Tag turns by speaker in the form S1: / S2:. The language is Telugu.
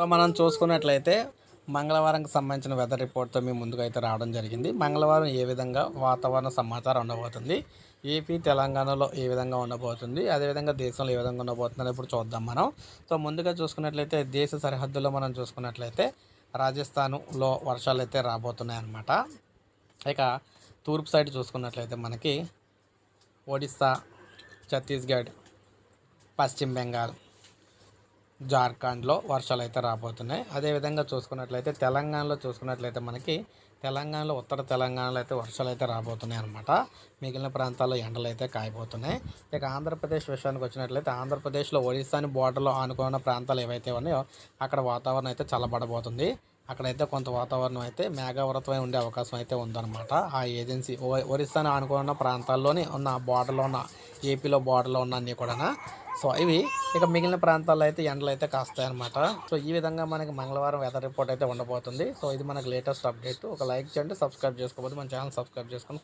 S1: సో మనం చూసుకున్నట్లయితే మంగళవారంకి సంబంధించిన వెదర్ రిపోర్ట్తో మేము ముందుకు అయితే రావడం జరిగింది. మంగళవారం ఏ విధంగా వాతావరణ సమాచారం ఉండబోతుంది? ఏపీ తెలంగాణలో ఏ విధంగా ఉండబోతుంది? అదేవిధంగా దేశంలో ఏ విధంగా ఉండబోతుంది ఇప్పుడు చూద్దాం మనం. సో ముందుగా చూసుకున్నట్లయితే దేశ సరిహద్దులో మనం చూసుకున్నట్లయితే రాజస్థాన్లో వర్షాలు అయితే రాబోతున్నాయి అన్నమాట ఇక తూర్పు సైడ్ చూసుకున్నట్లయితే మనకి ఒడిస్సా ఛత్తీస్గఢ్ పశ్చిమ బెంగాల్ జార్ఖండ్లో వర్షాలు అయితే రాబోతున్నాయి. అదేవిధంగా చూసుకున్నట్లయితే తెలంగాణలో చూసుకున్నట్లయితే మనకి తెలంగాణలో ఉత్తర తెలంగాణలో అయితే వర్షాలు అయితే రాబోతున్నాయి అనమాట మిగిలిన ప్రాంతాల్లో ఎండలు అయితే కాయబోతున్నాయి. ఇక ఆంధ్రప్రదేశ్ విషయానికి వచ్చినట్లయితే ఆంధ్రప్రదేశ్లో ఒడిశాని బోర్డర్లో ఆనుకున్న ప్రాంతాలు ఏవైతే ఉన్నాయో అక్కడ వాతావరణం అయితే చల్లబడబోతుంది. అక్కడైతే కొంత వాతావరణం అయితే మేఘావృతమై ఉండే అవకాశం అయితే ఉందన్నమాట. ఆ ఏజెన్సీ ఒరిస్సాని ఆనుకున్న ప్రాంతాల్లోని ఉన్న బార్డర్లో ఉన్న ఏపీలో బార్డర్లో ఉన్న అన్నీ కూడా సో ఇవి ఇక మిగిలిన ప్రాంతాల్లో అయితే ఎండలు అయితే కాస్తాయన్నమాట. సో ఈ విధంగా మనకి మంగళవారం వెదర్ రిపోర్ట్ అయితే ఉండబోతుంది. సో ఇది మనకి లేటెస్ట్ అప్డేట్ ఒక లైక్ చేయండి సబ్స్క్రైబ్ చేసుకోకపోతే మన ఛానల్ సబ్స్క్రైబ్ చేసుకొని